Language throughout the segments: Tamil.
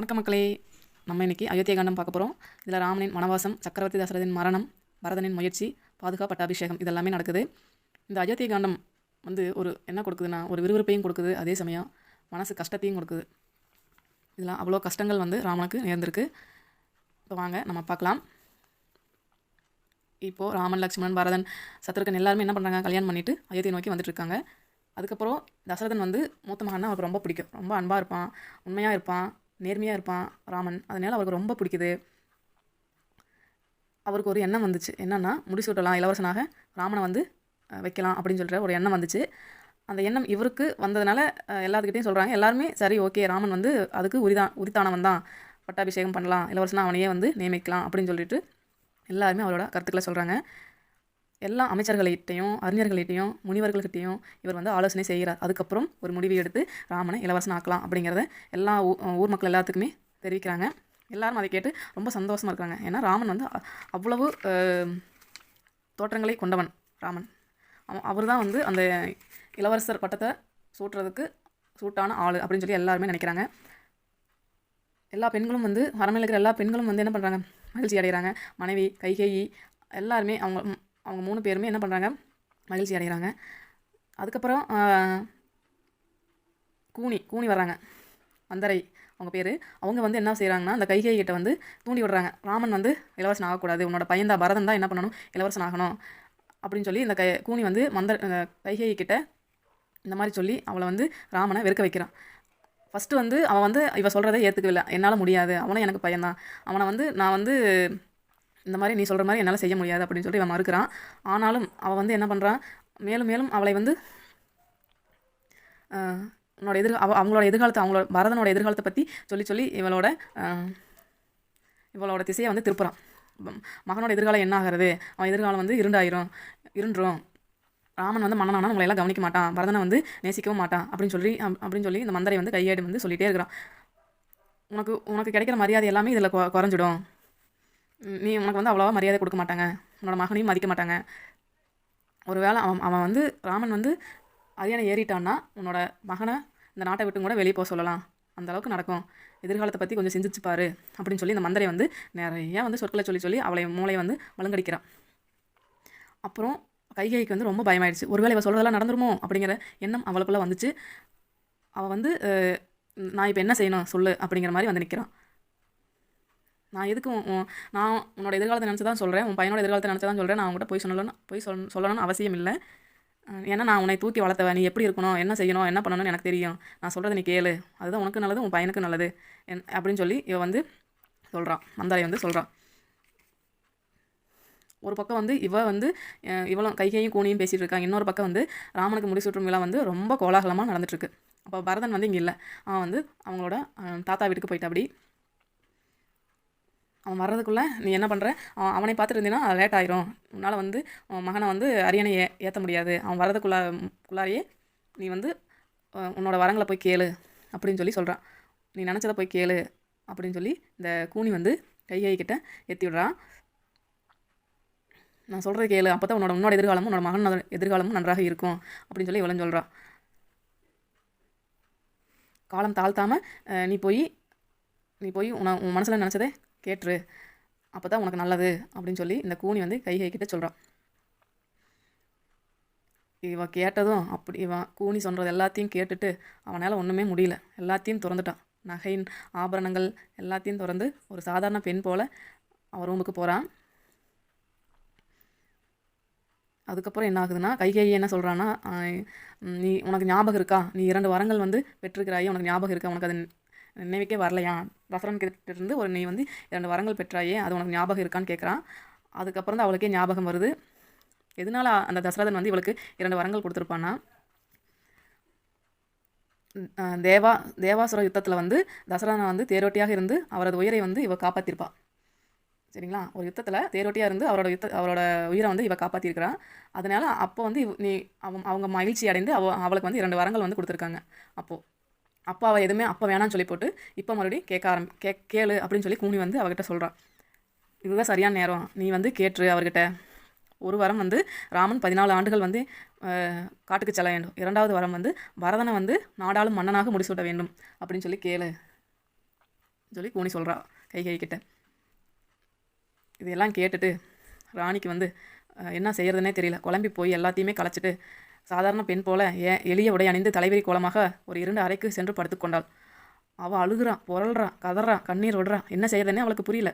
வணக்க மக்களே. நம்ம இன்னைக்கு அயோத்தியா காண்டம் பார்க்க போகிறோம் இதில் ராமனின் வனவாசம் சக்கரவர்த்தி தசரதின் மரணம் பரதனின் முயற்சி பாதுகாப்பு பட்டாபிஷேகம் இதெல்லாமே நடக்குது. இந்த அயோத்தியா காண்டம் வந்து ஒரு என்ன கொடுக்குதுன்னா ஒரு விறுவிறுப்பையும் கொடுக்குது. அதே சமயம் மனசு கஷ்டத்தையும் கொடுக்குது. இதெல்லாம் அவ்வளோ கஷ்டங்கள் வந்து ராமனுக்கு நேர்ந்திருக்கு. இப்போ வாங்க நம்ம பார்க்கலாம். இப்போது ராமன் லக்ஷ்மணன் பரதன் சத்ருகன் எல்லாருமே என்ன பண்ணுறாங்க கல்யாணம் பண்ணிட்டு அயோத்தியை நோக்கி வந்துட்டு இருக்காங்க. அதுக்கப்புறம் தசரதன் வந்து மூத்த மகன்னா அவருக்கு ரொம்ப பிடிக்கும். ரொம்ப அன்பாக இருப்பான் உண்மையாக இருப்பான். நேர்மையாக இருப்பான் ராமன். அதனால அவருக்கு ரொம்ப பிடிக்குது. அவருக்கு ஒரு எண்ணம் வந்துச்சு. என்னன்னா முடிசூட்டலாம் இளவரசனாக ராமனை வந்து வைக்கலாம் அப்படின்னு சொல்கிற ஒரு எண்ணம் வந்துச்சு. அந்த எண்ணம் இவருக்கு வந்ததுனால எல்லாத்துக்கிட்டையும் சொல்கிறாங்க எல்லாருமே சரி ஓகே ராமன் வந்து அதுக்கு உரிதான் உரித்தானவன் தான். பட்டாபிஷேகம் பண்ணலாம். இளவரசனா அவனையே வந்து நியமிக்கலாம் அப்படின்னு சொல்லிட்டு எல்லாருமே அவரோட கருத்துக்களை சொல்கிறாங்க எல்லா அமைச்சர்கள்கிட்டையும் அறிஞர்கள்கிட்டையும் முனிவர்கள்கிட்டையும் இவர் வந்து ஆலோசனை செய்கிறார். அதுக்கப்புறம் ஒரு முடிவை எடுத்து ராமனை இளவரசன் ஆக்கலாம் அப்படிங்கிறத எல்லா ஊ- ஊர் மக்கள் எல்லாத்துக்குமே தெரிவிக்கிறாங்க. எல்லாரும் அதை கேட்டு ரொம்ப சந்தோஷமாக இருக்கிறாங்க. ஏன்னா ராமன் வந்து அவ்வளவு தோற்றங்களை கொண்டவன் ராமன். அவர் தான் வந்து அந்த இளவரசர் பட்டத்தை சூட்டுறதுக்கு சூட்டான ஆள் அப்படின்னு சொல்லி எல்லாருமே நினைக்கிறாங்க. எல்லா பெண்களும் வந்து அரண்மனையில் இருக்கிற எல்லா பெண்களும் வந்து என்ன பண்ணுறாங்க மகிழ்ச்சி அடைகிறாங்க. மனைவி கைகேயி எல்லாருமே அவங்க அவங்க மூணு பேருமே என்ன பண்ணுறாங்க மகிழ்ச்சி அடைகிறாங்க அதுக்கப்புறம் கூனி கூனி வர்றாங்க. மந்தரை அவங்க பேர். அவங்க வந்து என்ன செய்கிறாங்கன்னா அந்த கைகை கிட்ட வந்து தூண்டி விடுறாங்க. ராமன் வந்து இளவரசன் ஆகக்கூடாது. உன்னோட பையன் தான் பரதன் தான் என்ன பண்ணணும்? இளவரசன் ஆகணும். அப்படின்னு சொல்லி இந்த கை கூனி வந்து மந்த கைகை கிட்ட இந்த மாதிரி சொல்லி அவளை வந்து ராமனை வெறுக்க வைக்கிறான். ஃபஸ்ட்டு வந்து அவன் வந்து இவன் சொல்கிறத ஏற்றுக்கவில்லை என்னால் முடியாது. அவனும் எனக்கு பையன்தான். அவனை வந்து நான் வந்து இந்த மாதிரி நீ சொல்கிற மாதிரி என்னால் செய்ய முடியாது அப்படின்னு சொல்லி இவன் மறுக்கிறான். ஆனாலும் அவள் வந்து என்ன பண்ணுறான் மேலும் மேலும் அவளை வந்து உன்னோட எதிர் அவ அவங்களோட எதிர்காலத்தை அவங்களோட பரதனோட எதிர்காலத்தை பற்றி சொல்லி சொல்லி இவளோட இவளோட திசையை வந்து திருப்புறான். மகனோட எதிர்காலம் என்ன ஆகிறது? அவன் எதிர்காலம் வந்து இருண்டாயிரும் இருண்டுரும் ராமன் வந்து மன்னனானா உங்களை எல்லாம் கவனிக்க மாட்டான். பரதனை வந்து நேசிக்கவும் மாட்டான் அப்படின்னு சொல்லி அப்- அப்படின்னு சொல்லி இந்த மந்தரை வந்து கையாடி வந்து சொல்லிகிட்டே இருக்கிறான். உனக்கு உனக்கு கிடைக்கிற மரியாதை எல்லாமே இதில் குறைஞ்சிடும். நீ உனக்கு வந்து அவ்வளோவா மரியாதை கொடுக்க மாட்டாங்க. உன்னோட மகனையும் மதிக்க மாட்டாங்க. ஒருவேளை அவன் அவன் வந்து ராமன் வந்து அரியணை ஏறிட்டான்னா உன்னோட மகனை இந்த நாட்டை விட்டு கூட வெளியே போக சொல்லலாம். அந்த அளவுக்கு நடக்கும். எதிர்காலத்தை பற்றி கொஞ்சம் சிந்திச்சு பாரு அப்படின்னு சொல்லி இந்த மந்திரை வந்து நிறைய வந்து சொற்களை சொல்லி சொல்லி அவளை மூளை வந்து மழுங்கடிக்கிறான் அப்புறம் கைகைக்கு வந்து ரொம்ப பயமாயிடுச்சு. ஒருவேளை இவள் சொல்கிறதெல்லாம் நடந்துருமோ அப்படிங்கிற எண்ணம் அவளுக்குள்ளே வந்துச்சு. அவள் வந்து நான் இப்போ என்ன செய்யணும்? சொல்லு அப்படிங்கிற மாதிரி வந்து நிற்கிறான் நான் எதுக்கு நான் உன்னோட எதிர்காலத்தை நினச்சி தான் சொல்கிறேன் உன் பையனோட எதிர்காலத்தை நினச்சி தான் சொல்கிறேன் நான் உங்கள்கிட்ட போய் சொல்லணும் போய் சொல் சொல்லணும்னு அவசியம் இல்லை. ஏன்னா நான் உன்னை தூக்கி வளர்த்தவன் நீ எப்படி இருக்கணும்? என்ன செய்யணும்? என்ன பண்ணணும்னு எனக்கு தெரியும். நான் சொல்கிறத நீ கேளு. அதுதான் உனக்கு நல்லது உன் பையனுக்கு நல்லது. என் அப்படின்னு சொல்லி இவன் வந்து சொல்கிறான் மந்தாரை வந்து சொல்கிறான் ஒரு பக்கம் வந்து இவ வந்து இவளும் கைகையும் கூனியும் பேசிகிட்டு இருக்காங்க. இன்னொரு பக்கம் வந்து ராமனுக்கு முடிசூட்டும் விழா வந்து ரொம்ப கோலாகலமாக நடந்துட்டுருக்கு அப்போ பரதன் வந்து இங்கே இல்லை. அவன் வந்து அவங்களோட தாத்தா வீட்டுக்கு போயிட்டு அப்படி அவன் வர்றதுக்குள்ளே நீ என்ன பண்ணுற அவன் அவனை பார்த்துட்டு இருந்தீங்கன்னா லேட் ஆயிரும். உன்னால் வந்து உன் மகனை வந்து அரியணை ஏ ஏற்ற முடியாது. அவன் வர்றதுக்குள்ளா குள்ளாரையே நீ வந்து உன்னோட வரங்களை போய் கேளு அப்படின்னு சொல்லி சொல்கிறான் நீ நினச்சதை போய் கேளு அப்படின்னு சொல்லி இந்த கூனி வந்து கைகை கிட்ட ஏற்றி விடுறான் நான் சொல்கிறது கேளு. அப்போ தான் உன்னோட உன்னோட எதிர்காலமும் உன்னோட மகனோட எதிர்காலமும் நன்றாக இருக்கும் அப்படின்னு சொல்லி இவளும் சொல்கிறான் காலம் தாழ்த்தாமல் நீ போய் நீ போய் உன உன் மனசில் நினச்சதே கேட்டுரு. அப்போ தான் உனக்கு நல்லது அப்படின்னு சொல்லி இந்த கூனி வந்து கைகை கிட்ட சொல்கிறான் இவ கேட்டதும் அப்படி இவன் கூனி சொல்கிறது எல்லாத்தையும் கேட்டுட்டு அவனால் ஒன்றுமே முடியல. எல்லாத்தையும் திறந்துட்டான் நகையின் ஆபரணங்கள் எல்லாத்தையும் திறந்து ஒரு சாதாரண பெண் போல் அவன் ரூமுக்கு போகிறான் அதுக்கப்புறம் என்ன ஆகுதுன்னா கைகேயி என்ன சொல்கிறான்னா நீ உனக்கு ஞாபகம் இருக்கா? நீ இரண்டு வரங்கள் வந்து பெற்றிருக்கிறாயே உனக்கு ஞாபகம் இருக்கா? உனக்கு அது நினைவுக்கே வரலையா? ரசரன் கிட்டே இருந்து ஒரு நீ வந்து இரண்டு வரங்கள் பெற்றாயே அது உனக்கு ஞாபகம் இருக்கான்னு கேட்குறான் அதுக்கப்புறம் தான் அவளுக்கே ஞாபகம் வருது. எதனால அந்த தசரதன் வந்து இவளுக்கு இரண்டு வரங்கள் கொடுத்துருப்பான்னா தேவா தேவாசுர யுத்தத்தில் வந்து தசரதனை வந்து தேரோட்டியாக இருந்து அவரது உயிரை வந்து இவ காப்பாற்றிருப்பா சரிங்களா? ஒரு யுத்தத்தில் தேரோட்டியாக இருந்து அவரோட யுத்த அவரோட உயிரை வந்து இவ காப்பாற்றிருக்கிறான் அதனால் அப்போ வந்து இவ- நீ அவன் அவங்க மகிழ்ச்சி அடைந்து அவ அவளுக்கு வந்து இரண்டு வரங்கள் வந்து கொடுத்துருக்காங்க. அப்போது அப்பாவை எதுவுமே அப்போ வேணாம்னு சொல்லி போட்டு இப்போ மறுபடியும் கேட்க ஆரம்பி கே கேளு அப்படின்னு சொல்லி கூனி வந்து அவகிட்ட சொல்கிறான் இதுதான் சரியான நேரம். நீ வந்து கேட்டுரு அவர்கிட்ட. ஒரு வாரம் வந்து ராமன் பதினாலு ஆண்டுகள் வந்து காட்டுக்கு செல்ல வேண்டும். இரண்டாவது வாரம் வந்து பரதனை வந்து நாடாளும் மன்னனாக முடிசூட்ட வேண்டும் அப்படின்னு சொல்லி கேளு சொல்லி கூனி சொல்கிறா கைகை கிட்ட. இதெல்லாம் கேட்டுட்டு ராணிக்கு வந்து என்ன செய்யறதுனே தெரியல. குழம்பி போய் எல்லாத்தையுமே களைச்சிட்டு சாதாரண பெண் போல ஏன் எளிய உடை அணிந்து தலைவரி கோலமாக ஒரு இரண்டு அறைக்கு சென்று படுத்துக்கொண்டாள் அவள் அழுகிறான் புரள்றான் கதறான் கண்ணீர் விடுறா. என்ன செய்யறதுனே அவளுக்கு புரியல.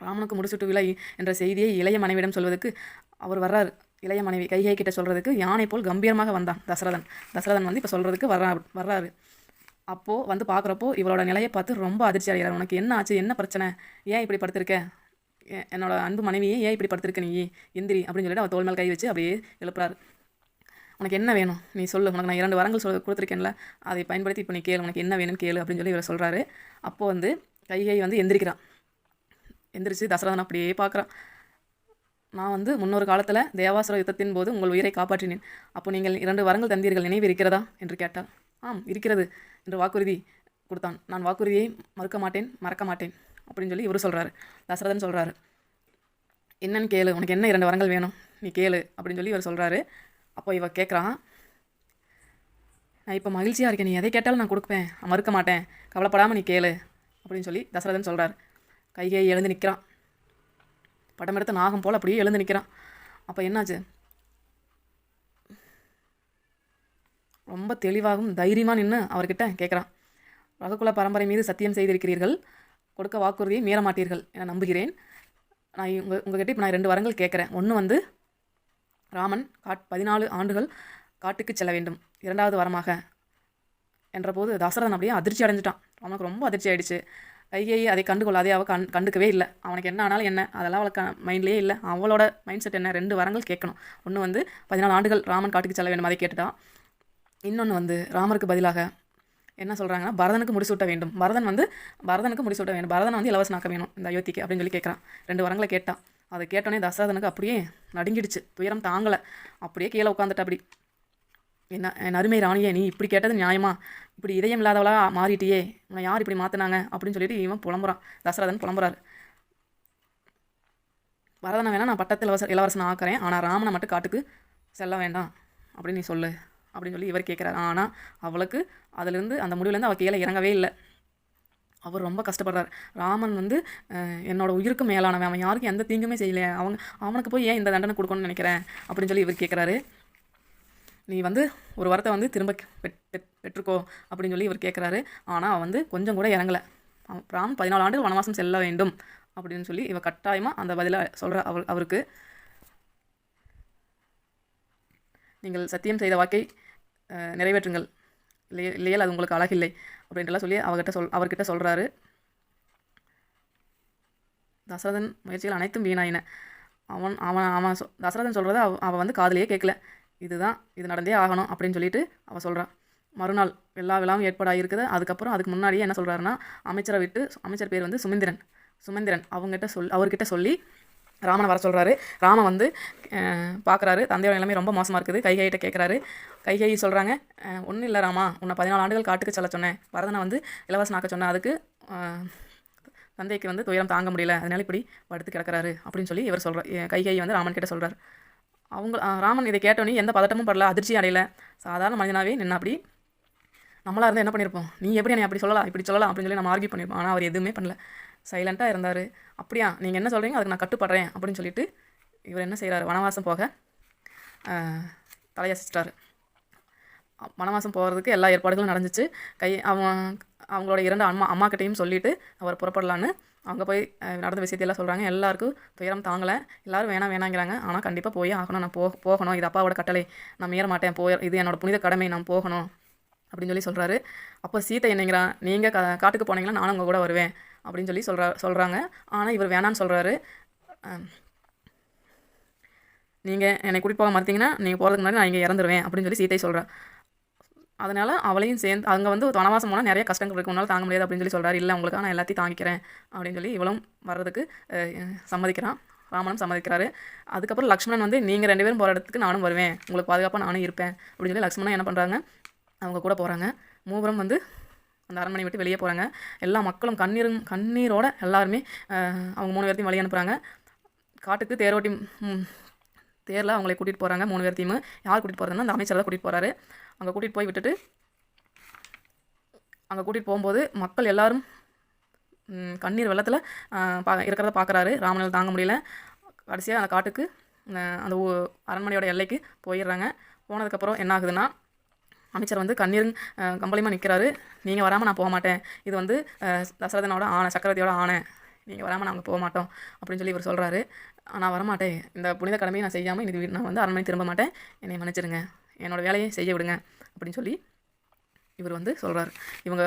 ராமனுக்கு முடிச்சுட்டு விலை என்ற செய்தியை இளைய மனைவியிடம் சொல்வதற்கு அவர் வர்றார். இளைய மனைவி கைகை கிட்ட சொல்கிறதுக்கு யானை போல் கம்பீரமாக வந்தான் தசரதன். தசரதன் வந்து இப்போ சொல்கிறதுக்கு வர்றா வர்றாரு. அப்போது வந்து பார்க்குறப்போ இவளோட நிலையை பார்த்து ரொம்ப அதிர்ச்சி அடைகிறார். உனக்கு என்ன ஆச்சு? என்ன பிரச்சனை? ஏன் இப்படி படுத்திருக்க? என்னோட அன்பு மனைவியே ஏன் இப்படி படுத்திருக்க நீ? எந்திரி அப்படின்னு சொல்லிட்டு அவள் தோல் மேல் கை வச்சு அப்படியே எழுப்புறாரு. உனக்கு என்ன வேணும்? நீ சொல்லு. உனக்கு நான் இரண்டு வரங்கள் சொல் கொடுத்துருக்கேன்ல அதை பயன்படுத்தி இப்போ நீ கேளு. உனக்கு என்ன வேணும்னு கேளு அப்படின்னு சொல்லி இவரை சொல்கிறாரு அப்போது வந்து கைகை வந்து எந்திரிக்கிறான். எந்திரிச்சு தசரதன் அப்படியே பார்க்குறான். நான் வந்து முன்னொரு காலத்தில் தேவாசுர யுத்தத்தின் போது உங்கள் உயிரை காப்பாற்றினேன். அப்போ நீங்கள் இரண்டு வரங்கள் தந்தீர்கள். நினைவு இருக்கிறதா? என்று கேட்டாள் ஆம் இருக்கிறது என்று வாக்குறுதி கொடுத்தான். நான் வாக்குறுதியை மறுக்க மாட்டேன் மறக்க மாட்டேன் அப்படின்னு சொல்லி இவர் சொல்கிறாரு தசரதன் சொல்கிறாரு என்னன்னு கேளு. உனக்கு என்ன இரண்டு வரங்கள் வேணும்? நீ கேளு அப்படின்னு சொல்லி இவர் சொல்கிறாரு அப்போ இவ கேட்குறான் நான் இப்போ மகிழ்ச்சியாக இருக்கேன். நீ எதை கேட்டாலும் நான் கொடுப்பேன். மறுக்க மாட்டேன். கவலைப்படாமல் நீ கேளு. அப்படின்னு சொல்லி தசரதன் சொல்கிறார் கைகை எழுந்து நிற்கிறான் படம் எடுத்த நாகம் போல் அப்படியே எழுந்து நிற்கிறான் அப்போ என்னாச்சு? ரொம்ப தெளிவாகவும் தைரியமாக நின்று அவர்கிட்ட கேட்குறான் ரகுகுல பரம்பரை மீது சத்தியம் செய்திருக்கிறீர்கள். கொடுக்க வாக்குறுதியை மீற மாட்டீர்கள் என நம்புகிறேன். நான் உங்கள் உங்ககிட்ட இப்போ நான் ரெண்டு வரங்கள் கேட்குறேன் ஒன்று வந்து ராமன் காட் பதினாலு ஆண்டுகள் காட்டுக்கு செல்ல வேண்டும். இரண்டாவது வரமாக என்றபோது தசரதன் அப்படியே அதிர்ச்சி அடைஞ்சிட்டான். அவனுக்கு ரொம்ப அதிர்ச்சி ஆயிடுச்சு. கைகேயி அதை கண்டுகொள்ளாதே அவள் கண் கண்டுக்கவே இல்லை. அவனுக்கு என்ன ஆனாலும் என்ன அதெல்லாம் அவளுக்கு மைண்ட்லேயே இல்லை. அவளோட மைண்ட் செட் என்ன? ரெண்டு வரங்கள் கேட்கணும். ஒன்று வந்து பதினாலு ஆண்டுகள் ராமன் காட்டுக்கு செல்ல வேண்டும் அதை கேட்டுட்டா. இன்னொன்று வந்து ராமருக்கு பதிலாக என்ன சொல்கிறாங்கன்னா பரதனுக்கு முடிசூட்ட வேண்டும். பரதன் வந்து பரதனுக்கு முடிசூட்ட வேண்டும். பரதனை வந்து இலவசனாக்க வேணும் இந்த அயோத்திக்கு அப்படின்னு சொல்லி கேட்குறான். ரெண்டு வரங்களை கேட்டான் அதை கேட்டோன்னே தசரதனுக்கு அப்படியே நடுங்கிடுச்சு. துயரம் தாங்கலை. அப்படியே கீழே உட்காந்துட்ட அப்படி. என்ன என் அருமை ராணியே நீ இப்படி கேட்டது நியாயமா? இப்படி இதயம் இல்லாதவளா மாறிட்டியே. உன்னை யார் இப்படி மாற்றினாங்க அப்படின்னு சொல்லிட்டு இவன் புலம்புறான். தசரதன் புலம்புறாரு. பரதனை வேணா நான் பட்டத்து இலவச இளவரசன் ஆக்குறேன். ஆனால் ராமனை மட்டும் காட்டுக்கு செல்ல வேண்டாம். அப்படின்னு நீ சொல்லு. அப்படின்னு சொல்லி இவர் கேட்குறாரு ஆனால் அவளுக்கு அதுலேருந்து அந்த முடிவுலேருந்து அவள் கீழே இறங்கவே இல்லை. அவர் ரொம்ப கஷ்டப்படுறார். ராமன் வந்து என்னோட உயிருக்கு மேலானவன். அவன் யாருக்கும் எந்த தீங்குமே செய்யலை. அவங்க அவனுக்கு போய் ஏன் இந்த தண்டனை கொடுக்கணும்னு நினைக்கிறேன்? அப்படின்னு சொல்லி இவர் கேட்குறாரு நீ வந்து ஒரு வரத்தை வந்து திரும்ப பெட் பெற்றுக்கோ அப்படின்னு சொல்லி இவர் கேட்குறாரு ஆனால் அவன் வந்து கொஞ்சம் கூட இறங்கலை. அவன் ராம் பதினாலு ஆண்டுகள் வனவாசம் செல்ல வேண்டும் அப்படின்னு சொல்லி இவ கட்டாயமாக அந்த பதிலை சொல்கிற அவர் அவருக்கு. நீங்கள் சத்தியம் செய்த வாக்கை நிறைவேற்றுங்கள். இல்லையே இல்லையால் அது உங்களுக்கு அழகில்லை. அப்படின்ட்டுலாம் சொல்லி அவர்கிட்ட சொல் அவர்கிட்ட சொல்கிறாரு தசரதன் முயற்சிகள் அனைத்தும் வீணாயின. அவன் அவன் அவன் சொ தசரதன் சொல்கிறத அவ அவன் வந்து காதலியே கேட்கல இதுதான் இது நடந்தே ஆகணும் அப்படின்னு சொல்லிட்டு அவன் சொல்கிறான் மறுநாள் எல்லா விழாவும் ஏற்பாடாக இருக்குது அதுக்கப்புறம் அதுக்கு முன்னாடியே என்ன சொல்கிறாருன்னா அமைச்சரை விட்டு அமைச்சர் பேர் வந்து சுமந்திரன். சுமந்திரன் அவங்ககிட்ட சொல் அவர்கிட்ட சொல்லி ராமனை வர சொல்கிறாரு ராமன் வந்து பார்க்குறாரு தந்தையோட நிலைமை ரொம்ப மோசமாக இருக்குது. கைகையிட்ட கேட்குறாரு கைகை சொல்கிறாங்க ஒன்றும் இல்லை ராமா. உன்னை பதினாலு ஆண்டுகள் காட்டுக்கு செல்ல சொன்னேன். வரதனை வந்து இலவசம் ஆக்க சொன்னேன். அதுக்கு தந்தைக்கு வந்து துயரம் தாங்க முடியல. அதனால இப்படி படுத்து கிடக்குறாரு. அப்படின்னு சொல்லி இவர் சொல்கிறார் கைகை வந்து ராமன் கிட்ட சொல்கிறார் அவங்க ராமன் இதை கேட்டோன்னே எந்த பதட்டமும் படல அதிர்ச்சி அடையல. சாதாரண மனிதனாவே நின்று அப்படி நம்மளாக இருந்தால் என்ன பண்ணியிருப்போம் நீ எப்படி என்னை அப்படி சொல்லலாம் இப்படி சொல்லலாம் அப்படின்னு சொல்லி நம்ம ஆர்கியூ பண்ணியிருப்போம் ஆனால் அவர் எதுவுமே பண்ணல. சைலண்ட்டாக இருந்தார். அப்படியா நீங்கள் என்ன சொல்கிறீங்க அதுக்கு நான் கட்டுப்படுறேன் அப்படின்னு சொல்லிட்டு இவர் என்ன செய்கிறாரு வனவாசம் போக தலையசிச்சிட்டார் தலையசிச்சிட்டாரு வனவாசம் போகிறதுக்கு எல்லா ஏற்பாடுகளும் நடந்துச்சு. கை அவன் அவங்களோட இரண்டு அம்மா அம்மாக்கிட்டையும் சொல்லிட்டு அவர் புறப்படலான்னு அவங்க போய் நடந்த விஷயத்தையெல்லாம் சொல்கிறாங்க எல்லாருக்கும் துயரம் தாங்கலை. எல்லாரும் வேணாம் வேணாங்கிறாங்க. ஆனால் கண்டிப்பாக போய் ஆகணும். நான் போ போகணும். இது அப்பாவோட கட்டளை. நான் ஏற மாட்டேன். போய் இது என்னோட புனித கடமை. நான் போகணும். அப்படின்னு சொல்லி சொல்கிறாரு அப்போ சீத்தை என்னங்கிறான் நீங்கள் கா காட்டுக்கு போனீங்கன்னா நானும் உங்கள் கூட வருவேன். அப்படின்னு சொல்லி சொல்கிறா சொல்கிறாங்க ஆனால் இவர் வேணான்னு சொல்கிறாரு நீங்கள் என்னை கூட்டிட்டு போக மாட்டீங்கன்னா நீங்கள் போகிறதுக்கு முன்னாடி நான் இங்கே இறந்துருவேன் அப்படின்னு சொல்லி சீத்தை சொல்கிறா அதனால் அவளையும் சேர்ந்து அங்கே வந்து வனவாசம் போனால் நிறைய கஷ்டங்கள் இருக்கு. உன்னால் தாங்க முடியாது அப்படின்னு சொல்லி சொல்கிறார் இல்லை உங்களுக்கு நான் எல்லாத்தையும் தாங்கிக்கிறேன் அப்படின்னு சொல்லி இவளும் வர்றதுக்கு சம்மதிக்கிறான். ராமனும் சம்மதிக்கிறாரு. அதுக்கப்புறம் லக்ஷ்மணன் வந்து நீங்கள் ரெண்டு பேரும் போகிற இடத்துக்கு நானும் வருவேன். உங்களுக்கு பாதுகாப்பாக நானும் இருப்பேன். அப்படின்னு சொல்லி லக்ஷ்மணன் என்ன பண்ணுறாங்க அவங்க கூட போகிறாங்க மூவரும் வந்து அந்த அரண்மனை விட்டு வெளியே போகிறாங்க எல்லா மக்களும் கண்ணீரும் கண்ணீரோட எல்லாருமே அவங்க மூணு பேர்த்தையும் வழி அனுப்புகிறாங்க காட்டுக்கு தேரோட்டி தேரில் அவங்களை கூட்டிகிட்டு போகிறாங்க மூணு பேர்த்தையும். யார் கூட்டிகிட்டு போகிறதுன்னா அந்த அமைச்சர் தான் கூட்டிகிட்டு போகிறாரு அங்கே கூட்டிகிட்டு போய் விட்டுட்டு அங்கே கூட்டிகிட்டு போகும்போது மக்கள் எல்லாரும் கண்ணீர் வெள்ளத்தில் பா இருக்கிறத பார்க்குறாரு ராமனால் தாங்க முடியல. கடைசியாக அந்த காட்டுக்கு அந்த அரண்மனையோட எல்லைக்கு போயிடுறாங்க. போனதுக்கப்புறம் என்ன ஆகுதுன்னா அமைச்சர் வந்து கண்ணீர் கம்பளியமாக நிற்கிறாரு நீங்கள் வராமல் நான் போக மாட்டேன் இது வந்து தசரதனோட ஆணை சக்கரவர்த்தியோட ஆணை. நீங்கள் வராமல் நாங்கள் போக மாட்டோம் அப்படின்னு சொல்லி இவர் சொல்கிறாரு நான் வரமாட்டேன். இந்த புனித கடமையை நான் செய்யாமல் இன்னைக்கு நான் வந்து அரண்மனை திரும்ப மாட்டேன். என்னை மன்னிச்சிடுங்க என்னோட வேலையை செய்ய விடுங்க. அப்படின்னு சொல்லி இவர் வந்து சொல்கிறாரு இவங்க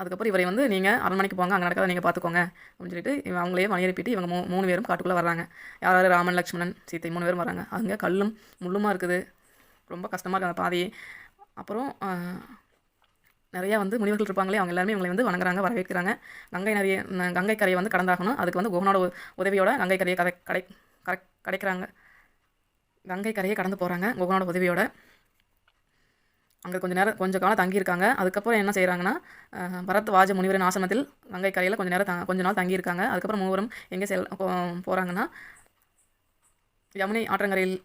அதுக்கப்புறம் இவரை வந்து நீங்கள் அரண்மனைக்கு போங்க. அங்கே நடக்காத நீங்கள் பார்த்துக்கோங்க அப்படின்னு சொல்லிட்டு இவங்க அவங்களே வழி அனுப்பிட்டு இவங்க மூ மூணு பேரும் காட்டுக்குள்ளே வர்றாங்க. யார் யார்? ராமன் லக்ஷ்மணன் சீத்தை மூணு பேரும் வராங்க அங்கே கல்லும் முள்ளுமாக இருக்குது. ரொம்ப கஷ்டமாக இருக்குது அந்த பாதையே. அப்புறம் நிறையா வந்து முனிவர்கள் இருப்பாங்களே அவங்க எல்லாருமே இவங்களை வந்து வணங்குறாங்க வரவேற்கிறாங்க. கங்கை நிறைய கங்கை கரையை வந்து கடந்தாகணும். அதுக்கு வந்து குகனோட உதவியோட கங்கை கரையை கதை கடை கடை கடைக்கிறாங்க. கங்கை கரையை கடந்து போகிறாங்க குகனோட உதவியோட. அங்கே கொஞ்சம் நேரம் கொஞ்சம் காலம் தங்கியிருக்காங்க. அதுக்கப்புறம் என்ன செய்கிறாங்கன்னா பரத் வாஜ முனிவரின் ஆசிரமத்தில் கங்கை கரையில் கொஞ்சம் நேரம் த கொஞ்ச நாள் தங்கியிருக்காங்க. அதுக்கப்புறம் மூவரும் எங்கே செல் போகிறாங்கன்னா யமுனை ஆற்றங்கரையில்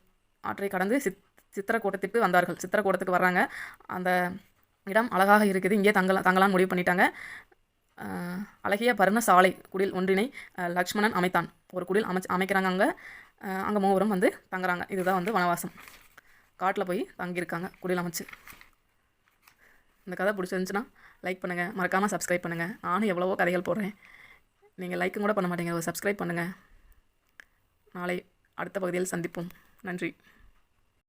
ஆற்றை கடந்து சித் சித்திரக்கூட்டத்திற்கு வந்தார்கள். சித்திரக்கூட்டத்துக்கு வர்றாங்க. அந்த இடம் அழகாக இருக்குது. இங்கே தங்கலாம் தங்கலான்னு முடிவு பண்ணிட்டாங்க. அழகிய பர்ணசாலை குடில் ஒன்றினை லக்ஷ்மணன் அமைத்தான். ஒரு குடில் அமைச்சு அமைக்கிறாங்க அங்கே. அங்கே மூவரும் வந்து தங்குறாங்க. இதுதான் வந்து வனவாசம். காட்டில் போய் தங்கியிருக்காங்க குடில் அமைச்சு. இந்த கதை பிடிச்சிருந்துச்சுன்னா லைக் பண்ணுங்கள் மறக்காமல் சப்ஸ்கிரைப் பண்ணுங்கள் நானும் எவ்வளவோ கதைகள் போடுறேன். நீங்கள் லைக்கும் கூட பண்ண மாட்டீங்க. சப்ஸ்கிரைப் பண்ணுங்கள் நாளை அடுத்த பகுதியில் சந்திப்போம். நன்றி.